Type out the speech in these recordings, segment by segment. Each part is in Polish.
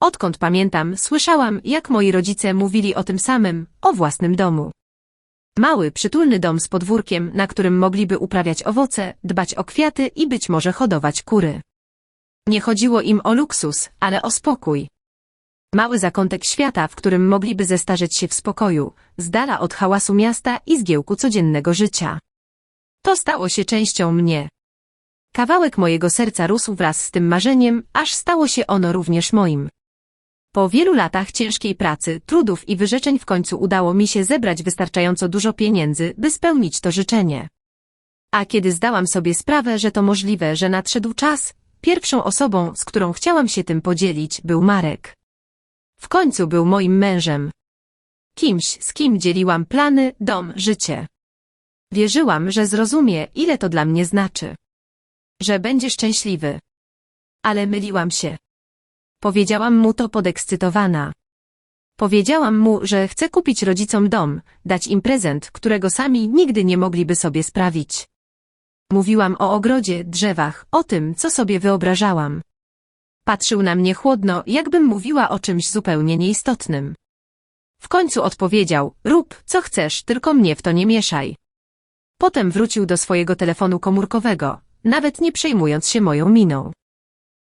Odkąd pamiętam, słyszałam, jak moi rodzice mówili o tym samym, o własnym domu. Mały, przytulny dom z podwórkiem, na którym mogliby uprawiać owoce, dbać o kwiaty i być może hodować kury. Nie chodziło im o luksus, ale o spokój. Mały zakątek świata, w którym mogliby zestarzeć się w spokoju, z dala od hałasu miasta i zgiełku codziennego życia. To stało się częścią mnie. Kawałek mojego serca rósł wraz z tym marzeniem, aż stało się ono również moim. Po wielu latach ciężkiej pracy, trudów i wyrzeczeń w końcu udało mi się zebrać wystarczająco dużo pieniędzy, by spełnić to życzenie. A kiedy zdałam sobie sprawę, że to możliwe, że nadszedł czas, pierwszą osobą, z którą chciałam się tym podzielić, był Marek. W końcu był moim mężem. Kimś, z kim dzieliłam plany, dom, życie. Wierzyłam, że zrozumie, ile to dla mnie znaczy. Że będzie szczęśliwy. Ale myliłam się. Powiedziałam mu to podekscytowana. Powiedziałam mu, że chcę kupić rodzicom dom, dać im prezent, którego sami nigdy nie mogliby sobie sprawić. Mówiłam o ogrodzie, drzewach, o tym, co sobie wyobrażałam. Patrzył na mnie chłodno, jakbym mówiła o czymś zupełnie nieistotnym. W końcu odpowiedział, rób, co chcesz, tylko mnie w to nie mieszaj. Potem wrócił do swojego telefonu komórkowego, nawet nie przejmując się moją miną.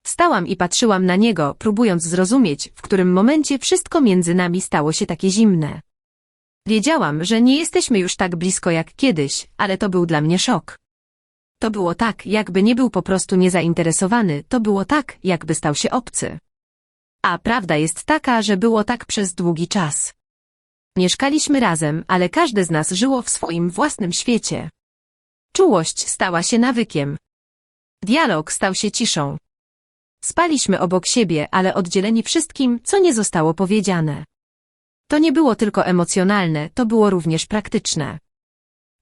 Stałam i patrzyłam na niego, próbując zrozumieć, w którym momencie wszystko między nami stało się takie zimne. Wiedziałam, że nie jesteśmy już tak blisko jak kiedyś, ale to był dla mnie szok. To było tak, jakby nie był po prostu niezainteresowany, to było tak, jakby stał się obcy. A prawda jest taka, że było tak przez długi czas. Mieszkaliśmy razem, ale każde z nas żyło w swoim własnym świecie. Czułość stała się nawykiem. Dialog stał się ciszą. Spaliśmy obok siebie, ale oddzieleni wszystkim, co nie zostało powiedziane. To nie było tylko emocjonalne, to było również praktyczne.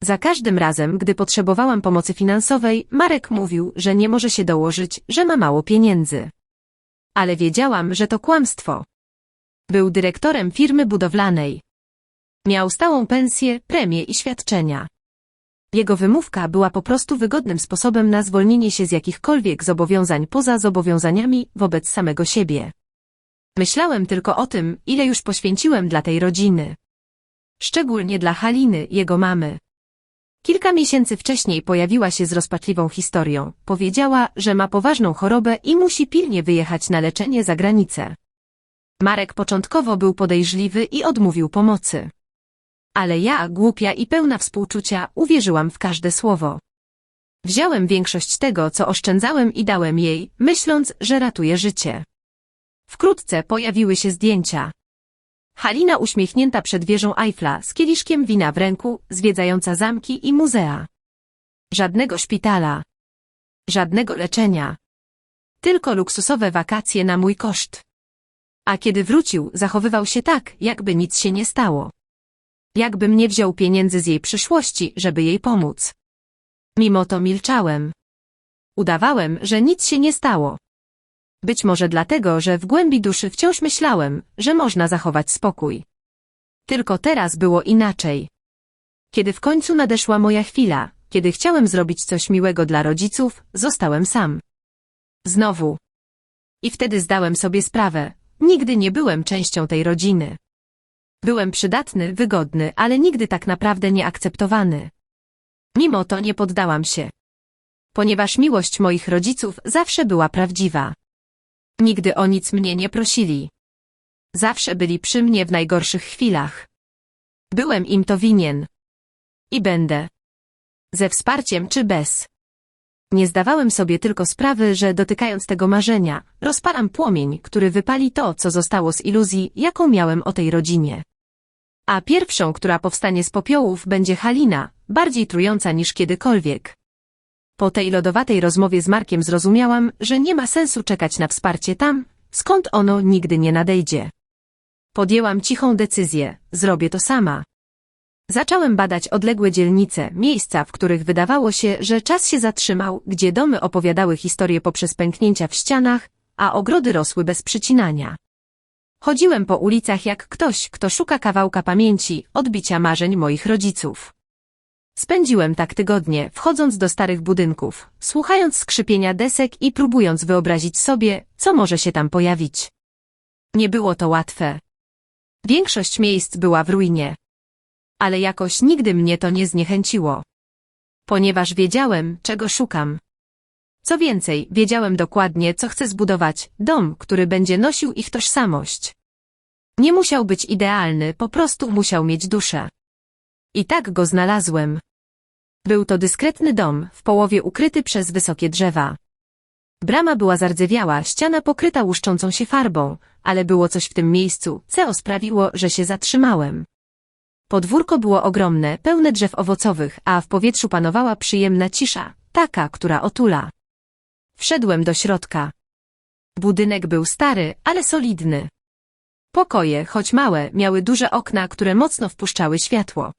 Za każdym razem, gdy potrzebowałam pomocy finansowej, Marek mówił, że nie może się dołożyć, że ma mało pieniędzy. Ale wiedziałam, że to kłamstwo. Był dyrektorem firmy budowlanej. Miał stałą pensję, premie i świadczenia. Jego wymówka była po prostu wygodnym sposobem na zwolnienie się z jakichkolwiek zobowiązań poza zobowiązaniami wobec samego siebie. Myślałem tylko o tym, ile już poświęciłem dla tej rodziny. Szczególnie dla Haliny, jego mamy. Kilka miesięcy wcześniej pojawiła się z rozpaczliwą historią. Powiedziała, że ma poważną chorobę i musi pilnie wyjechać na leczenie za granicę. Marek początkowo był podejrzliwy i odmówił pomocy. Ale ja, głupia i pełna współczucia, uwierzyłam w każde słowo. Wziąłem większość tego, co oszczędzałem i dałem jej, myśląc, że ratuje życie. Wkrótce pojawiły się zdjęcia. Halina uśmiechnięta przed wieżą Eiffla z kieliszkiem wina w ręku, zwiedzająca zamki i muzea. Żadnego szpitala. Żadnego leczenia. Tylko luksusowe wakacje na mój koszt. A kiedy wrócił, zachowywał się tak, jakby nic się nie stało. Jakbym nie wziął pieniędzy z jej przyszłości, żeby jej pomóc. Mimo to milczałem. Udawałem, że nic się nie stało. Być może dlatego, że w głębi duszy wciąż myślałem, że można zachować spokój. Tylko teraz było inaczej. Kiedy w końcu nadeszła moja chwila, kiedy chciałem zrobić coś miłego dla rodziców, zostałem sam. Znowu. I wtedy zdałem sobie sprawę, nigdy nie byłem częścią tej rodziny. Byłem przydatny, wygodny, ale nigdy tak naprawdę nieakceptowany. Mimo to nie poddałam się. Ponieważ miłość moich rodziców zawsze była prawdziwa. Nigdy o nic mnie nie prosili. Zawsze byli przy mnie w najgorszych chwilach. Byłem im to winien. I będę. Ze wsparciem czy bez. Nie zdawałem sobie tylko sprawy, że dotykając tego marzenia, rozparam płomień, który wypali to, co zostało z iluzji, jaką miałem o tej rodzinie. A pierwszą, która powstanie z popiołów, będzie Halina, bardziej trująca niż kiedykolwiek. Po tej lodowatej rozmowie z Markiem zrozumiałam, że nie ma sensu czekać na wsparcie tam, skąd ono nigdy nie nadejdzie. Podjęłam cichą decyzję, zrobię to sama. Zacząłem badać odległe dzielnice, miejsca, w których wydawało się, że czas się zatrzymał, gdzie domy opowiadały historie poprzez pęknięcia w ścianach, a ogrody rosły bez przycinania. Chodziłem po ulicach jak ktoś, kto szuka kawałka pamięci, odbicia marzeń moich rodziców. Spędziłem tak tygodnie, wchodząc do starych budynków, słuchając skrzypienia desek i próbując wyobrazić sobie, co może się tam pojawić. Nie było to łatwe. Większość miejsc była w ruinie. Ale jakoś nigdy mnie to nie zniechęciło. Ponieważ wiedziałem, czego szukam. Co więcej, wiedziałem dokładnie, co chcę zbudować, dom, który będzie nosił ich tożsamość. Nie musiał być idealny, po prostu musiał mieć duszę. I tak go znalazłem. Był to dyskretny dom, w połowie ukryty przez wysokie drzewa. Brama była zardzewiała, ściana pokryta łuszczącą się farbą, ale było coś w tym miejscu, co sprawiło, że się zatrzymałem. Podwórko było ogromne, pełne drzew owocowych, a w powietrzu panowała przyjemna cisza, taka, która otula. Wszedłem do środka. Budynek był stary, ale solidny. Pokoje, choć małe, miały duże okna, które mocno wpuszczały światło.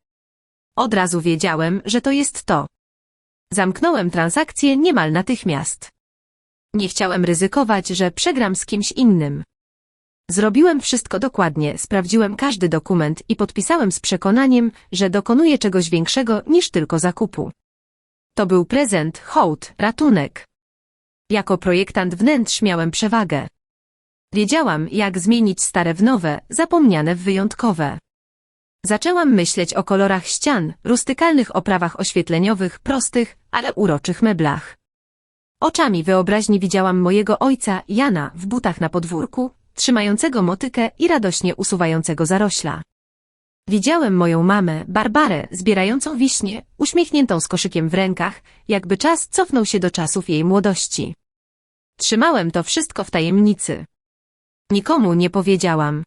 Od razu wiedziałem, że to jest to. Zamknąłem transakcję niemal natychmiast. Nie chciałem ryzykować, że przegram z kimś innym. Zrobiłem wszystko dokładnie, sprawdziłem każdy dokument i podpisałem z przekonaniem, że dokonuję czegoś większego niż tylko zakupu. To był prezent, hołd, ratunek. Jako projektant wnętrz miałem przewagę. Wiedziałam, jak zmienić stare w nowe, zapomniane w wyjątkowe. Zaczęłam myśleć o kolorach ścian, rustykalnych oprawach oświetleniowych, prostych, ale uroczych meblach. Oczami wyobraźni widziałam mojego ojca, Jana, w butach na podwórku, trzymającego motykę i radośnie usuwającego zarośla. Widziałem moją mamę, Barbarę, zbierającą wiśnie, uśmiechniętą z koszykiem w rękach, jakby czas cofnął się do czasów jej młodości. Trzymałem to wszystko w tajemnicy. Nikomu nie powiedziałam.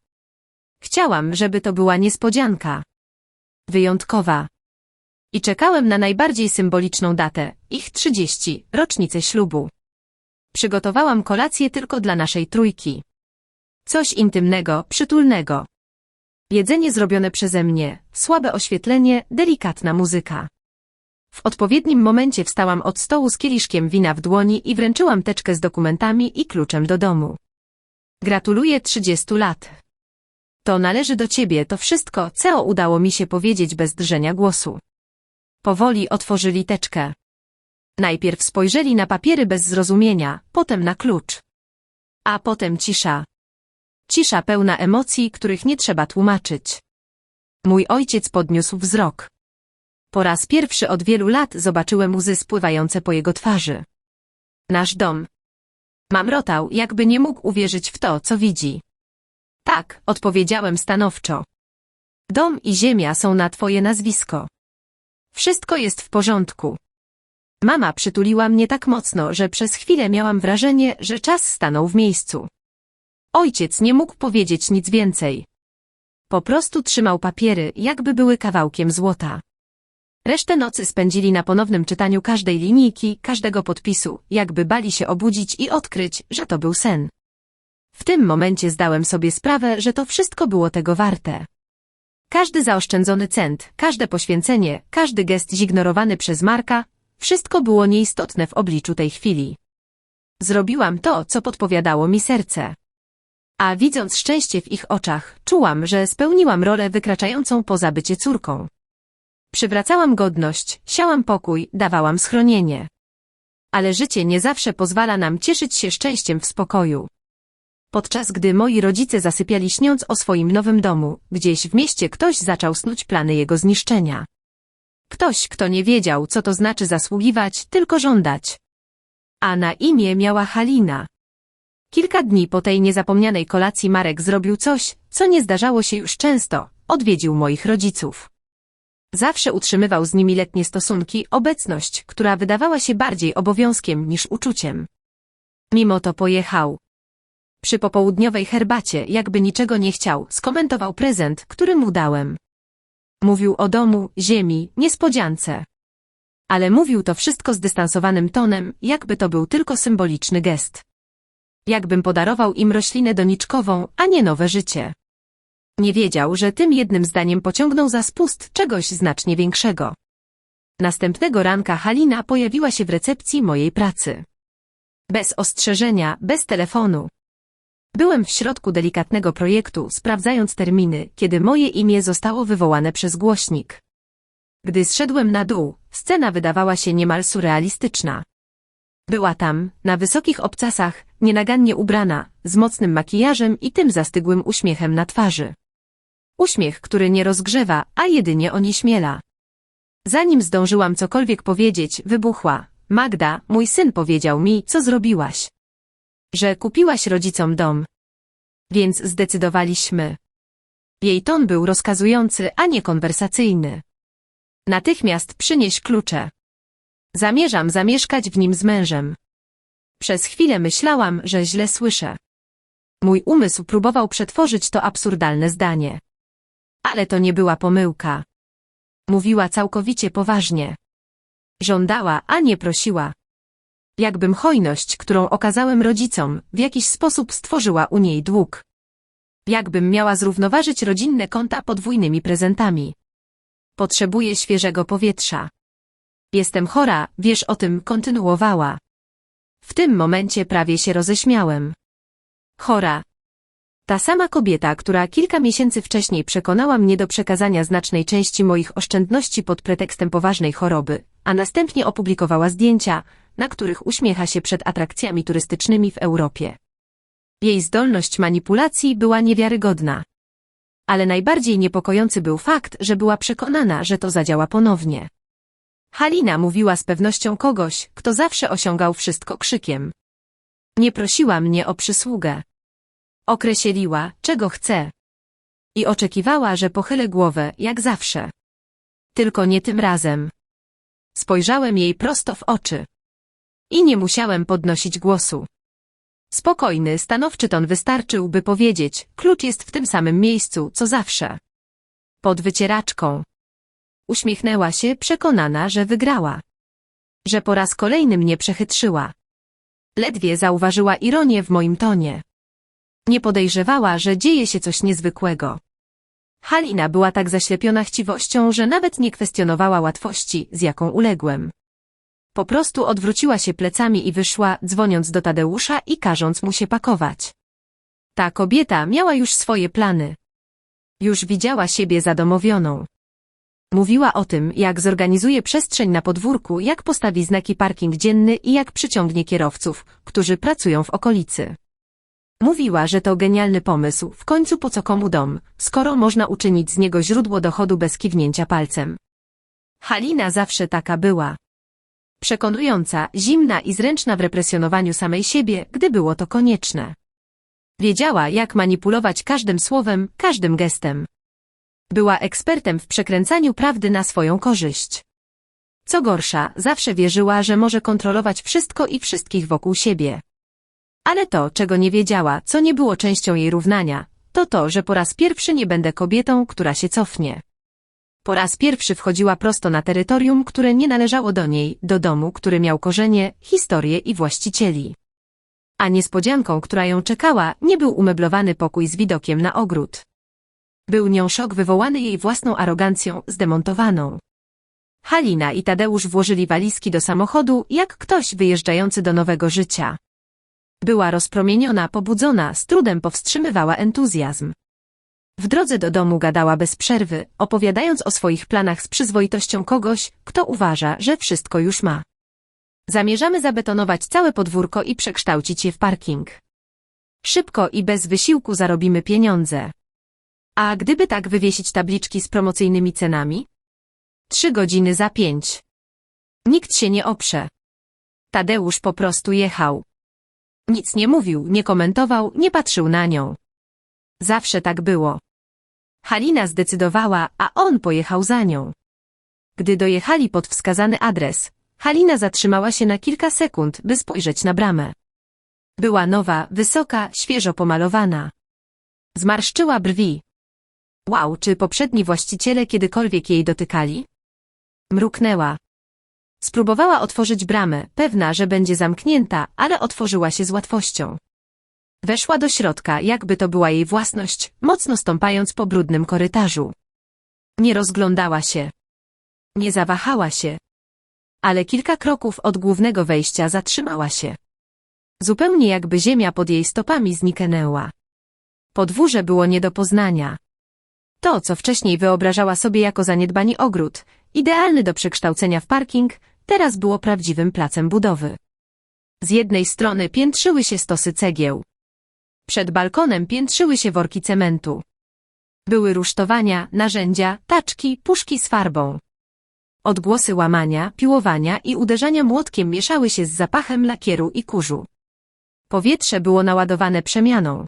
Chciałam, żeby to była niespodzianka. Wyjątkowa. I czekałem na najbardziej symboliczną datę, ich trzydzieści, rocznicę ślubu. Przygotowałam kolację tylko dla naszej trójki. Coś intymnego, przytulnego. Jedzenie zrobione przeze mnie, słabe oświetlenie, delikatna muzyka. W odpowiednim momencie wstałam od stołu z kieliszkiem wina w dłoni i wręczyłam teczkę z dokumentami i kluczem do domu. Gratuluję 30 lat. To należy do ciebie, to wszystko, co udało mi się powiedzieć bez drżenia głosu. Powoli otworzyli teczkę. Najpierw spojrzeli na papiery bez zrozumienia, potem na klucz. A potem cisza. Cisza pełna emocji, których nie trzeba tłumaczyć. Mój ojciec podniósł wzrok. Po raz pierwszy od wielu lat zobaczyłem łzy spływające po jego twarzy. Nasz dom. Mamrotał, jakby nie mógł uwierzyć w to, co widzi. Tak, odpowiedziałem stanowczo. Dom i ziemia są na twoje nazwisko. Wszystko jest w porządku. Mama przytuliła mnie tak mocno, że przez chwilę miałam wrażenie, że czas stanął w miejscu. Ojciec nie mógł powiedzieć nic więcej. Po prostu trzymał papiery, jakby były kawałkiem złota. Resztę nocy spędzili na ponownym czytaniu każdej linijki, każdego podpisu, jakby bali się obudzić i odkryć, że to był sen. W tym momencie zdałem sobie sprawę, że to wszystko było tego warte. Każdy zaoszczędzony cent, każde poświęcenie, każdy gest zignorowany przez Marka, wszystko było nieistotne w obliczu tej chwili. Zrobiłam to, co podpowiadało mi serce. A widząc szczęście w ich oczach, czułam, że spełniłam rolę wykraczającą poza bycie córką. Przywracałam godność, siałam pokój, dawałam schronienie. Ale życie nie zawsze pozwala nam cieszyć się szczęściem w spokoju. Podczas gdy moi rodzice zasypiali śniąc o swoim nowym domu, gdzieś w mieście ktoś zaczął snuć plany jego zniszczenia. Ktoś, kto nie wiedział, co to znaczy zasługiwać, tylko żądać. A na imię miała Halina. Kilka dni po tej niezapomnianej kolacji Marek zrobił coś, co nie zdarzało się już często, odwiedził moich rodziców. Zawsze utrzymywał z nimi letnie stosunki, obecność, która wydawała się bardziej obowiązkiem niż uczuciem. Mimo to pojechał. Przy popołudniowej herbacie, jakby niczego nie chciał, skomentował prezent, który mu dałem. Mówił o domu, ziemi, niespodziance. Ale mówił to wszystko zdystansowanym tonem, jakby to był tylko symboliczny gest. Jakbym podarował im roślinę doniczkową, a nie nowe życie. Nie wiedział, że tym jednym zdaniem pociągnął za spust czegoś znacznie większego. Następnego ranka Halina pojawiła się w recepcji mojej pracy. Bez ostrzeżenia, bez telefonu. Byłem w środku delikatnego projektu, sprawdzając terminy, kiedy moje imię zostało wywołane przez głośnik. Gdy zszedłem na dół, scena wydawała się niemal surrealistyczna. Była tam, na wysokich obcasach, nienagannie ubrana, z mocnym makijażem i tym zastygłym uśmiechem na twarzy. Uśmiech, który nie rozgrzewa, a jedynie onieśmiela. Zanim zdążyłam cokolwiek powiedzieć, wybuchła. Magda, mój syn powiedział mi, co zrobiłaś. Że kupiłaś rodzicom dom. Więc zdecydowaliśmy. Jej ton był rozkazujący, a nie konwersacyjny. Natychmiast przynieś klucze. Zamierzam zamieszkać w nim z mężem. Przez chwilę myślałam, że źle słyszę. Mój umysł próbował przetworzyć to absurdalne zdanie. Ale to nie była pomyłka. Mówiła całkowicie poważnie. Żądała, a nie prosiła. Jakbym hojność, którą okazałem rodzicom, w jakiś sposób stworzyła u niej dług. Jakbym miała zrównoważyć rodzinne konta podwójnymi prezentami. Potrzebuję świeżego powietrza. Jestem chora, wiesz o tym, kontynuowała. W tym momencie prawie się roześmiałem. Chora. Ta sama kobieta, która kilka miesięcy wcześniej przekonała mnie do przekazania znacznej części moich oszczędności pod pretekstem poważnej choroby, a następnie opublikowała zdjęcia, na których uśmiecha się przed atrakcjami turystycznymi w Europie. Jej zdolność manipulacji była niewiarygodna. Ale najbardziej niepokojący był fakt, że była przekonana, że to zadziała ponownie. Halina mówiła z pewnością kogoś, kto zawsze osiągał wszystko krzykiem. Nie prosiła mnie o przysługę. Określiła, czego chce. I oczekiwała, że pochylę głowę, jak zawsze. Tylko nie tym razem. Spojrzałem jej prosto w oczy. I nie musiałem podnosić głosu. Spokojny, stanowczy ton wystarczył, by powiedzieć, klucz jest w tym samym miejscu, co zawsze. Pod wycieraczką. Uśmiechnęła się, przekonana, że wygrała. Że po raz kolejny mnie przechytrzyła. Ledwie zauważyła ironię w moim tonie. Nie podejrzewała, że dzieje się coś niezwykłego. Halina była tak zaślepiona chciwością, że nawet nie kwestionowała łatwości, z jaką uległem. Po prostu odwróciła się plecami i wyszła, dzwoniąc do Tadeusza i każąc mu się pakować. Ta kobieta miała już swoje plany. Już widziała siebie zadomowioną. Mówiła o tym, jak zorganizuje przestrzeń na podwórku, jak postawi znaki parking dzienny i jak przyciągnie kierowców, którzy pracują w okolicy. Mówiła, że to genialny pomysł, w końcu po co komu dom, skoro można uczynić z niego źródło dochodu bez kiwnięcia palcem. Halina zawsze taka była. Przekonująca, zimna i zręczna w represjonowaniu samej siebie, gdy było to konieczne. Wiedziała, jak manipulować każdym słowem, każdym gestem. Była ekspertem w przekręcaniu prawdy na swoją korzyść. Co gorsza, zawsze wierzyła, że może kontrolować wszystko i wszystkich wokół siebie. Ale to, czego nie wiedziała, co nie było częścią jej równania, to to, że po raz pierwszy nie będę kobietą, która się cofnie. Po raz pierwszy wchodziła prosto na terytorium, które nie należało do niej, do domu, który miał korzenie, historię i właścicieli. A niespodzianką, która ją czekała, nie był umeblowany pokój z widokiem na ogród. Był nią szok wywołany jej własną arogancją, zdemontowaną. Halina i Tadeusz włożyli walizki do samochodu, jak ktoś wyjeżdżający do nowego życia. Była rozpromieniona, pobudzona, z trudem powstrzymywała entuzjazm. W drodze do domu gadała bez przerwy, opowiadając o swoich planach z przyzwoitością kogoś, kto uważa, że wszystko już ma. Zamierzamy zabetonować całe podwórko i przekształcić je w parking. Szybko i bez wysiłku zarobimy pieniądze. A gdyby tak wywiesić tabliczki z promocyjnymi cenami? Trzy godziny za pięć. Nikt się nie oprze. Tadeusz po prostu jechał. Nic nie mówił, nie komentował, nie patrzył na nią. Zawsze tak było. Halina zdecydowała, a on pojechał za nią. Gdy dojechali pod wskazany adres, Halina zatrzymała się na kilka sekund, by spojrzeć na bramę. Była nowa, wysoka, świeżo pomalowana. Zmarszczyła brwi. Wow, czy poprzedni właściciele kiedykolwiek jej dotykali? Mruknęła. Spróbowała otworzyć bramę, pewna, że będzie zamknięta, ale otworzyła się z łatwością. Weszła do środka, jakby to była jej własność, mocno stąpając po brudnym korytarzu. Nie rozglądała się. Nie zawahała się. Ale kilka kroków od głównego wejścia zatrzymała się. Zupełnie jakby ziemia pod jej stopami zniknęła. Podwórze było nie do poznania. To, co wcześniej wyobrażała sobie jako zaniedbani ogród, idealny do przekształcenia w parking, teraz było prawdziwym placem budowy. Z jednej strony piętrzyły się stosy cegieł. Przed balkonem piętrzyły się worki cementu. Były rusztowania, narzędzia, taczki, puszki z farbą. Odgłosy łamania, piłowania i uderzania młotkiem mieszały się z zapachem lakieru i kurzu. Powietrze było naładowane przemianą.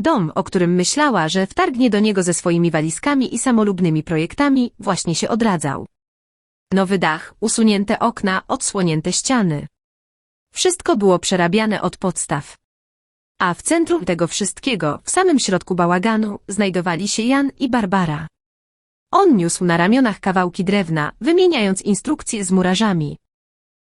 Dom, o którym myślała, że wtargnie do niego ze swoimi walizkami i samolubnymi projektami, właśnie się odradzał. Nowy dach, usunięte okna, odsłonięte ściany. Wszystko było przerabiane od podstaw. A w centrum tego wszystkiego, w samym środku bałaganu, znajdowali się Jan i Barbara. On niósł na ramionach kawałki drewna, wymieniając instrukcje z murarzami.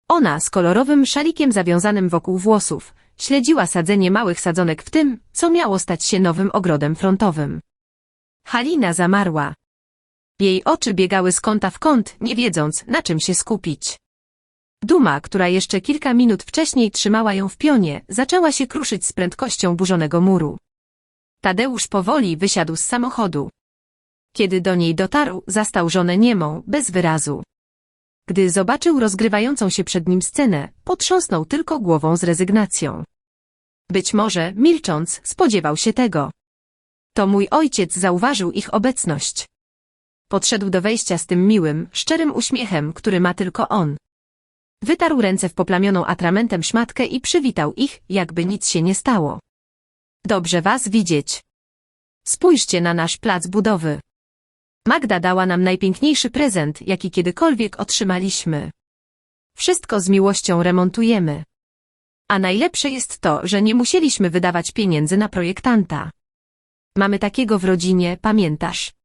Ona z kolorowym szalikiem zawiązanym wokół włosów, śledziła sadzenie małych sadzonek w tym, co miało stać się nowym ogrodem frontowym. Halina zamarła. Jej oczy biegały z kąta w kąt, nie wiedząc, na czym się skupić. Duma, która jeszcze kilka minut wcześniej trzymała ją w pionie, zaczęła się kruszyć z prędkością burzonego muru. Tadeusz powoli wysiadł z samochodu. Kiedy do niej dotarł, zastał żonę niemą, bez wyrazu. Gdy zobaczył rozgrywającą się przed nim scenę, potrząsnął tylko głową z rezygnacją. Być może, milcząc, spodziewał się tego. To mój ojciec zauważył ich obecność. Podszedł do wejścia z tym miłym, szczerym uśmiechem, który ma tylko on. Wytarł ręce w poplamioną atramentem szmatkę i przywitał ich, jakby nic się nie stało. Dobrze was widzieć. Spójrzcie na nasz plac budowy. Magda dała nam najpiękniejszy prezent, jaki kiedykolwiek otrzymaliśmy. Wszystko z miłością remontujemy. A najlepsze jest to, że nie musieliśmy wydawać pieniędzy na projektanta. Mamy takiego w rodzinie, pamiętasz?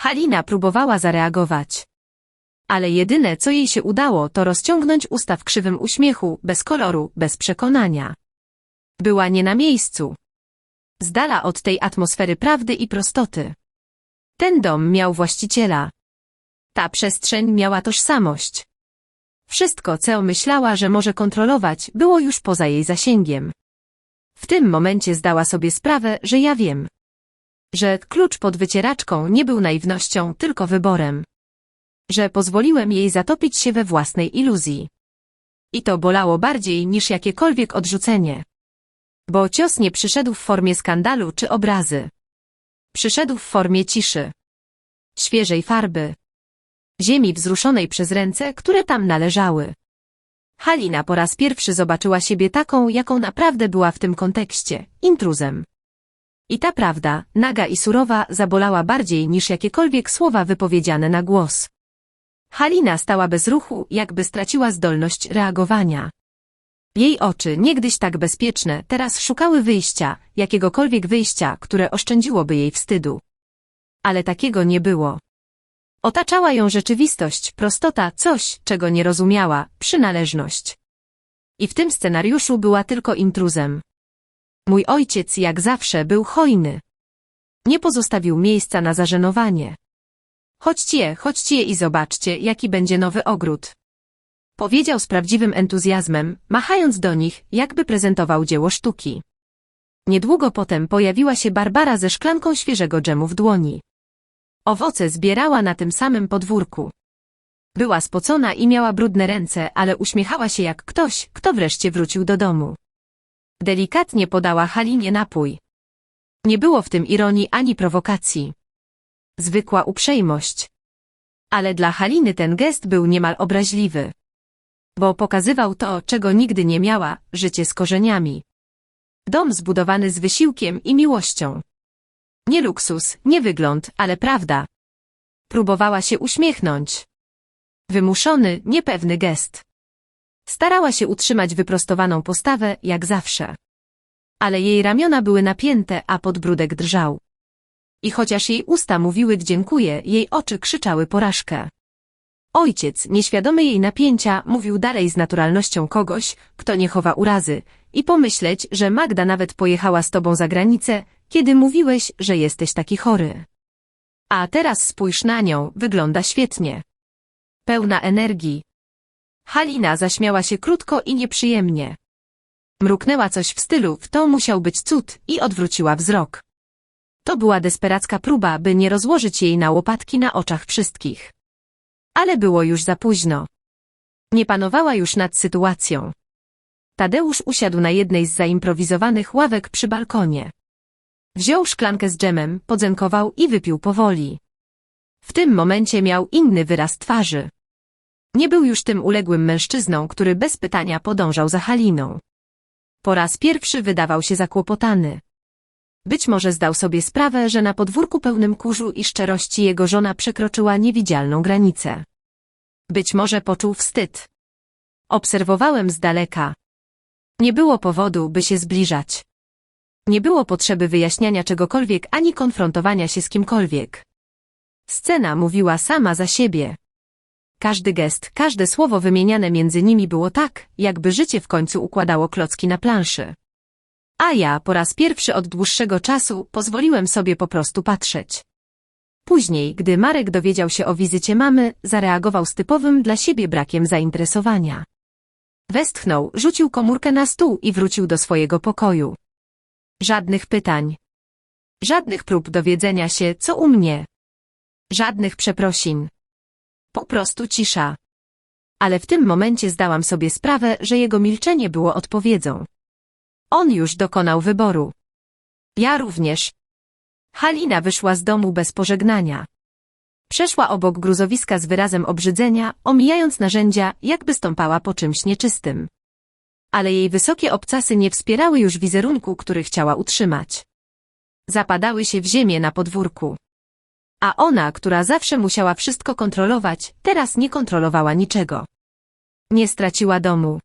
Halina próbowała zareagować. Ale jedyne, co jej się udało, to rozciągnąć usta w krzywym uśmiechu, bez koloru, bez przekonania. Była nie na miejscu. Z dala od tej atmosfery prawdy i prostoty. Ten dom miał właściciela. Ta przestrzeń miała tożsamość. Wszystko, co myślała, że może kontrolować, było już poza jej zasięgiem. W tym momencie zdała sobie sprawę, że ja wiem. Że klucz pod wycieraczką nie był naiwnością, tylko wyborem. Że pozwoliłem jej zatopić się we własnej iluzji. I to bolało bardziej niż jakiekolwiek odrzucenie. Bo cios nie przyszedł w formie skandalu czy obrazy. Przyszedł w formie ciszy. Świeżej farby. Ziemi wzruszonej przez ręce, które tam należały. Halina po raz pierwszy zobaczyła siebie taką, jaką naprawdę była w tym kontekście, intruzem. I ta prawda, naga i surowa, zabolała bardziej niż jakiekolwiek słowa wypowiedziane na głos. Halina stała bez ruchu, jakby straciła zdolność reagowania. Jej oczy, niegdyś tak bezpieczne, teraz szukały wyjścia, jakiegokolwiek wyjścia, które oszczędziłoby jej wstydu. Ale takiego nie było. Otaczała ją rzeczywistość, prostota, coś, czego nie rozumiała, przynależność. I w tym scenariuszu była tylko intruzem. Mój ojciec, jak zawsze, był hojny. Nie pozostawił miejsca na zażenowanie. Chodźcie, chodźcie i zobaczcie, jaki będzie nowy ogród. Powiedział z prawdziwym entuzjazmem, machając do nich, jakby prezentował dzieło sztuki. Niedługo potem pojawiła się Barbara ze szklanką świeżego dżemu w dłoni. Owoce zbierała na tym samym podwórku. Była spocona i miała brudne ręce, ale uśmiechała się jak ktoś, kto wreszcie wrócił do domu. Delikatnie podała Halinie napój. Nie było w tym ironii ani prowokacji. Zwykła uprzejmość. Ale dla Haliny ten gest był niemal obraźliwy. Bo pokazywał to, czego nigdy nie miała, życie z korzeniami. Dom zbudowany z wysiłkiem i miłością. Nie luksus, nie wygląd, ale prawda. Próbowała się uśmiechnąć. Wymuszony, niepewny gest. Starała się utrzymać wyprostowaną postawę, jak zawsze. Ale jej ramiona były napięte, a podbródek drżał. I chociaż jej usta mówiły dziękuję, jej oczy krzyczały porażkę. Ojciec, nieświadomy jej napięcia, mówił dalej z naturalnością kogoś, kto nie chowa urazy, i pomyśleć, że Magda nawet pojechała z tobą za granicę, kiedy mówiłeś, że jesteś taki chory. A teraz spójrz na nią, wygląda świetnie. Pełna energii. Halina zaśmiała się krótko i nieprzyjemnie. Mruknęła coś w stylu, w to musiał być cud, i odwróciła wzrok. To była desperacka próba, by nie rozłożyć jej na łopatki na oczach wszystkich. Ale było już za późno. Nie panowała już nad sytuacją. Tadeusz usiadł na jednej z zaimprowizowanych ławek przy balkonie. Wziął szklankę z dżemem, podzękował i wypił powoli. W tym momencie miał inny wyraz twarzy. Nie był już tym uległym mężczyzną, który bez pytania podążał za Haliną. Po raz pierwszy wydawał się zakłopotany. Być może zdał sobie sprawę, że na podwórku pełnym kurzu i szczerości jego żona przekroczyła niewidzialną granicę. Być może poczuł wstyd. Obserwowałem z daleka. Nie było powodu, by się zbliżać. Nie było potrzeby wyjaśniania czegokolwiek ani konfrontowania się z kimkolwiek. Scena mówiła sama za siebie. Każdy gest, każde słowo wymieniane między nimi było tak, jakby życie w końcu układało klocki na planszy. A ja po raz pierwszy od dłuższego czasu pozwoliłem sobie po prostu patrzeć. Później, gdy Marek dowiedział się o wizycie mamy, zareagował z typowym dla siebie brakiem zainteresowania. Westchnął, rzucił komórkę na stół i wrócił do swojego pokoju. Żadnych pytań. Żadnych prób dowiedzenia się, co u mnie. Żadnych przeprosin. Po prostu cisza. Ale w tym momencie zdałam sobie sprawę, że jego milczenie było odpowiedzią. On już dokonał wyboru. Ja również. Halina wyszła z domu bez pożegnania. Przeszła obok gruzowiska z wyrazem obrzydzenia, omijając narzędzia, jakby stąpała po czymś nieczystym. Ale jej wysokie obcasy nie wspierały już wizerunku, który chciała utrzymać. Zapadały się w ziemię na podwórku. A ona, która zawsze musiała wszystko kontrolować, teraz nie kontrolowała niczego. Nie straciła domu.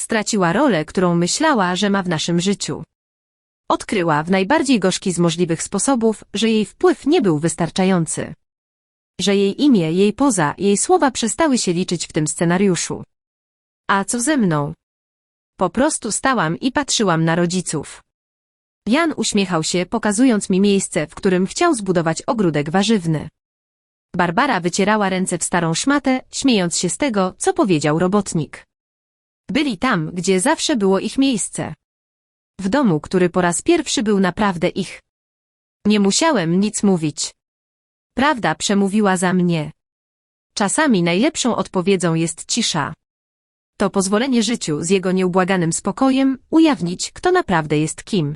Straciła rolę, którą myślała, że ma w naszym życiu. Odkryła w najbardziej gorzki z możliwych sposobów, że jej wpływ nie był wystarczający. Że jej imię, jej poza, jej słowa przestały się liczyć w tym scenariuszu. A co ze mną? Po prostu stałam i patrzyłam na rodziców. Jan uśmiechał się, pokazując mi miejsce, w którym chciał zbudować ogródek warzywny. Barbara wycierała ręce w starą szmatę, śmiejąc się z tego, co powiedział robotnik. Byli tam, gdzie zawsze było ich miejsce. W domu, który po raz pierwszy był naprawdę ich. Nie musiałem nic mówić. Prawda przemówiła za mnie. Czasami najlepszą odpowiedzią jest cisza. To pozwolenie życiu z jego nieubłaganym spokojem ujawnić, kto naprawdę jest kim.